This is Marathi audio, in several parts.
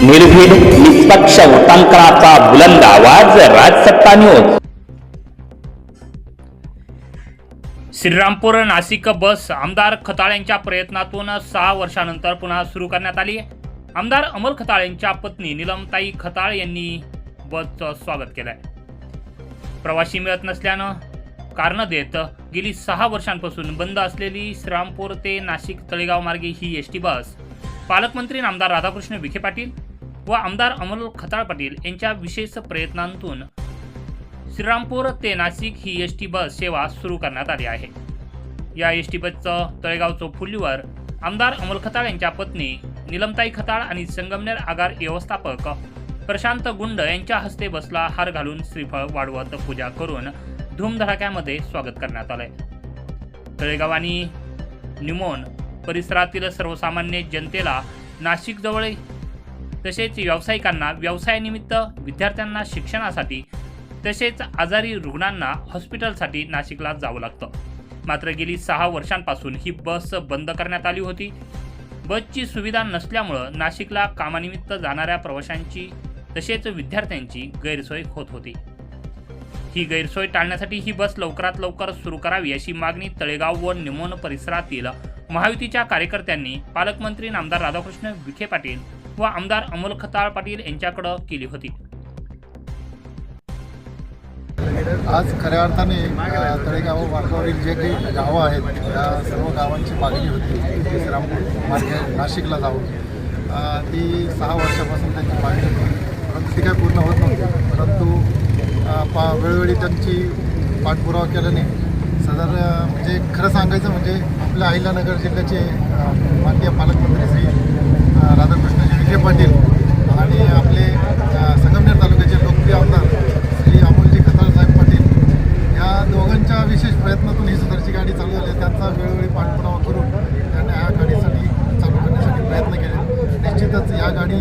निर्भीड निष्पक्ष उटांकनाचा बुलंद आवाज राजसत्ता न्यूज श्रीरामपूर नाशिक बस आमदार खताळ्यांच्या प्रयत्नातून सहा वर्षानंतर पुन्हा सुरू करण्यात आली. आमदार अमल खताळ यांच्या पत्नी निलमताई खताळ यांनी बसचं स्वागत केलंय. प्रवासी मिळत नसल्यानं कारण देत गेली सहा वर्षांपासून बंद असलेली श्रीरामपूर ते नाशिक तळेगाव मार्गे ही एस टी बस. पालकमंत्री आमदार राधाकृष्ण विखे पाटील व आमदार अमोल खताळ पाटील यांच्या विशेष प्रयत्नांतून श्रीरामपूर ते नाशिक ही एस टी बस सेवा सुरू करण्यात आली आहे. या एस टी बसचं तळेगाव चौफुलीवर आमदार अमोल खताळ यांच्या पत्नी निलमताई खताळ आणि संगमनेर आगार व्यवस्थापक प्रशांत गुंड यांच्या हस्ते बसला हार घालून श्रीफळ वाढवत पूजा करून धूमधडाक्यामध्ये स्वागत करण्यात आलंय. तळेगाव आणि निमोन परिसरातील सर्वसामान्य जनतेला नाशिकजवळ तसेच व्यावसायिकांना व्यवसायानिमित्त विद्यार्थ्यांना शिक्षणासाठी तसेच आजारी रुग्णांना हॉस्पिटलसाठी नाशिकला जावं लागतं. मात्र गेली सहा वर्षांपासून ही बस बंद करण्यात आली होती. बसची सुविधा नसल्यामुळं नाशिकला कामानिमित्त जाणाऱ्या प्रवाशांची तसेच विद्यार्थ्यांची गैरसोय होत होती. ही गैरसोय टाळण्यासाठी ही बस लवकरात लवकर सुरू करावी अशी मागणी तळेगाव व निमोन परिसरातील महायुतीच्या कार्यकर्त्यांनी पालकमंत्री आमदार राधाकृष्ण विखे पाटील व आमदार अमोल खताळ पाटील यांच्याकडे केली होती. आज खऱ्या अर्थाने तळेगाव मार्गावरील जे काही गावं आहेत त्या सर्व गावांची मागणी होती. श्रीरामपूर मार्गे नाशिकला जावं ती सहा वर्षापासून त्यांची मागणी होती. परंतु ती काय पूर्ण होत नव्हती. परंतु पा वेळोवेळी त्यांची पाठपुरावा केल्याने सदर म्हणजे खरं सांगायचं म्हणजे आपल्या अहिल्यानगर जिल्ह्याचे माननीय पालकमंत्री श्री राधाकृष्णजी विखे पाटील आणि आपले संगमनेर तालुक्याचे लोकप्रिय आमदार श्री अमोलजी खताळ साहेब पाटील. या दोघांच्या विशेष प्रयत्नातून ही सदरची गाडी चालू झाली. त्यांचा वेळोवेळी पाठपुरावा करून त्यांनी ह्या गाडीसाठी चालू करण्यासाठी प्रयत्न केले. निश्चितच या गाडी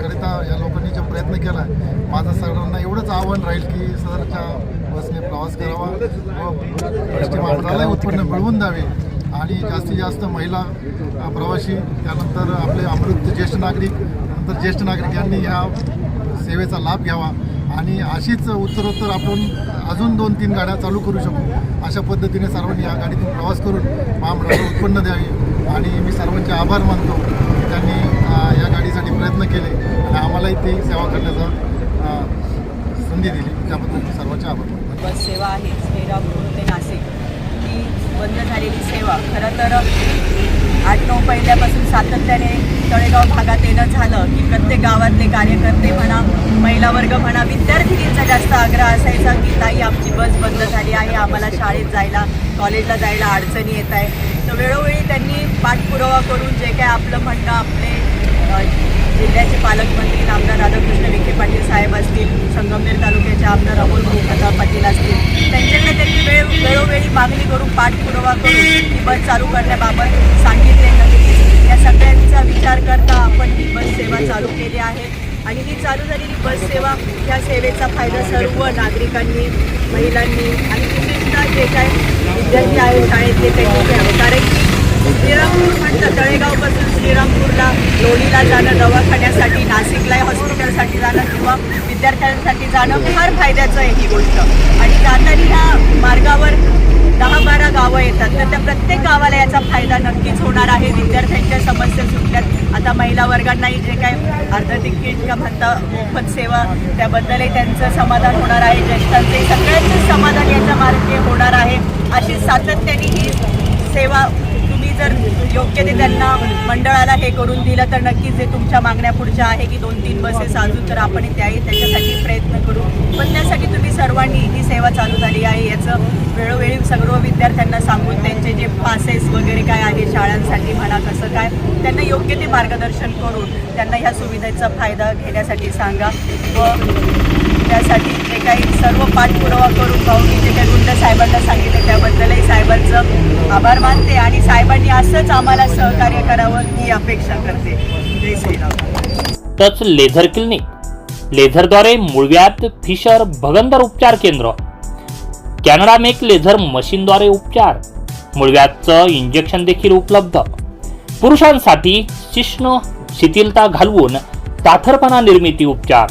करिता या लोकांनी जो प्रयत्न केला माझं सर्वांना एवढंच आव्हान राहील की सदरच्या बसने प्रवास करावा व उत्पन्न मिळवून द्यावे. आणि जास्तीत जास्त महिला प्रवासी त्यानंतर आपले अमृत ज्येष्ठ नागरिक नंतर ज्येष्ठ नागरिक यांनी ह्या सेवेचा लाभ घ्यावा. आणि अशीच उत्तरोत्तर आपण अजून दोन तीन गाड्या चालू करू शकू. अशा पद्धतीने सर्वांनी या गाडीतून प्रवास करून महामंडळाला उत्पन्न द्यावे. आणि मी सर्वांचे आभार मानतो की त्यांनी या गाडीसाठी प्रयत्न केले. आणि आम्हालाही ती सेवा करण्याचा संधी दिली. त्याबद्दल मी सर्वांचे आभार मानतो. बस सेवा आहे. ते नाशिक. बंद झालेली सेवा. खरं तर आठ नऊ पहिल्यापासून सातत्याने तळेगाव भागात येणं झालं की प्रत्येक गावातले कार्यकर्ते म्हणा महिला वर्ग म्हणा विद्यार्थिनींचा जास्त आग्रह असायचा की ताई आमची बस बंद झाली आहे आम्हाला शाळेत जायला कॉलेजला जायला अडचणी येत आहे तर वेळोवेळी त्यांनी पाठपुरावा करून जे काय आपलं म्हणणं आपले जिल्ह्याचे पालकमंत्री आमदार राधाकृष्ण विखे पाटील साहेब असतील संगमनेर तालुक्याचे आमदार अमोल भाऊ पाटील असतील त्यांच्याकडे त्यांनी वेळ वेळोवेळी मागणी करून पाठपुरावा करून ही बस चालू करण्याबाबत सांगितले नक्कीच या सगळ्यांचा विचार करता आपण ही बस सेवा चालू केली आहे. आणि ही चालू झालेली बस सेवा या सेवेचा फायदा सर्व नागरिकांनी महिलांनी आणि विशेषतः जे काय विद्यार्थी आहेत शाळेतले त्यांनी घ्यावे कारण की श्रीरामपूर म्हटलं तळेगावपासून श्रीरामपूरला लोणीला जाणं दवाखान्यासाठी नाशिकला हॉस्पिटलसाठी किंवा विद्यार्थ्यांसाठी जाणं फार फायद्याचं आहे ही गोष्ट. आणि जाताना ह्या मार्गावर दहा बारा गावं येतात. तर त्या प्रत्येक गावाला याचा फायदा नक्कीच होणार आहे. विद्यार्थ्यांच्या समस्या सुटल्यात. आता महिला वर्गांनाही जे काय अर्ध तिकीट का म्हणता मोफत सेवा त्याबद्दलही त्यांचं समाधान होणार आहे. ज्येष्ठांचे सगळ्यांचं समाधान याच्या मार्गे होणार आहे. अशी सातत्याने ही सेवा तुम्ही जर शक्य ते त्यांना मंडळाला हे करून दिलं तर नक्कीच जे तुमच्या मागण्या पुढच्या आहे की दोन तीन बसेस अजून तर आपण त्याही त्याच्यासाठी प्रयत्न करू. पण त्यासाठी तुम्ही सर्वांनी ही सेवा चालू झाली आहे याचं वेळोवेळी सर्व विद्यार्थ्यांना सांगून त्यांचे जे पासेस वगैरे काय आहे शाळांसाठी म्हणा कसं काय त्यांना योग्य ते मार्गदर्शन करून त्यांना ह्या सुविधेचा फायदा घेण्यासाठी सांगा. व त्यासाठी जे काही सर्व पाठपुरावा करून भाऊनी जे काही गुंड साहेबांना सांगितले त्याबद्दलही साहेबांचं आभार मानते आणि साहेबांनी असंच आम्हाला सहकार्य करावं ही अपेक्षा करते. जय श्रीराम. Touch laser clinic. लेझरद्वारे मुळव्यात फिशर भगंदर उपचार केंद्र. कॅनडा मेक लेझर मशीनद्वारे उपचार. मुळव्यातचं इंजेक्शन देखील उपलब्ध. पुरुषांसाठी शिष्ण शिथिलता घालवून ताठरपणा निर्मिती उपचार.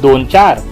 दोन चार.